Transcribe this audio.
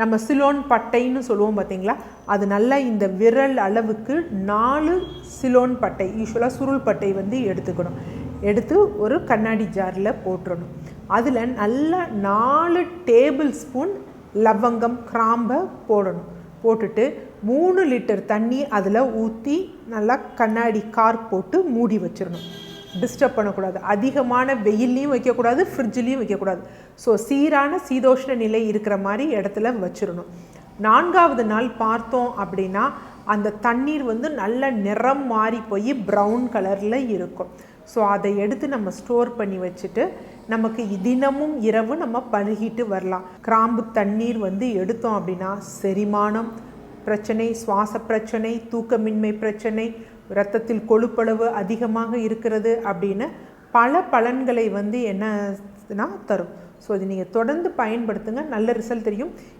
நம்ம சிலோன் பட்டைன்னு சொல்லுவோம் பார்த்தீங்களா? அது நல்லா இந்த விரல் அளவுக்கு நாலு சிலோன் பட்டை யூஸ்வலாக சுருள் பட்டை வந்து எடுத்துக்கணும். எடுத்து ஒரு கண்ணாடி ஜாரில் போட்டுறணும். அதில் நல்லா நாலு டேபிள் ஸ்பூன் லவங்கம் கிராம்பை போடணும். போட்டுட்டு மூணு லிட்டர் தண்ணி அதில் ஊற்றி நல்லா கண்ணாடி கார் போட்டு மூடி வச்சிடணும். டிஸ்டர்ப் பண்ணக்கூடாது. அதிகமான வெயில்லையும் வைக்கக்கூடாது ஃப்ரிட்ஜ்லேயும் வைக்கக்கூடாது. ஸோ சீரான சீதோஷ்ண நிலை இருக்கிற மாதிரி இடத்துல வச்சிடணும் நான்காவது நாள் பார்த்தோம் அப்படின்னா அந்த தண்ணீர் வந்து நல்ல நிறம் மாறி போய் ப்ரௌன் கலரில் இருக்கும். ஸோ அதை எடுத்து நம்ம ஸ்டோர் பண்ணி வச்சுட்டு நமக்கு தினமும் இரவு நம்ம பருகிட்டு வரலாம். கிராம்பு தண்ணீர் வந்து எடுத்தோம் அப்படின்னா செரிமானம் பிரச்சனை சுவாச பிரச்சனை தூக்கமின்மை பிரச்சனை இரத்தத்தில் கொழுப்பளவு அதிகமாக இருக்கிறது அப்படின்னு பல பலன்களை வந்து என்னன்னா தரும். ஸோ இது நீங்கள் தொடர்ந்து பயன்படுத்துங்க. நல்ல ரிசல்ட் தெரியும்.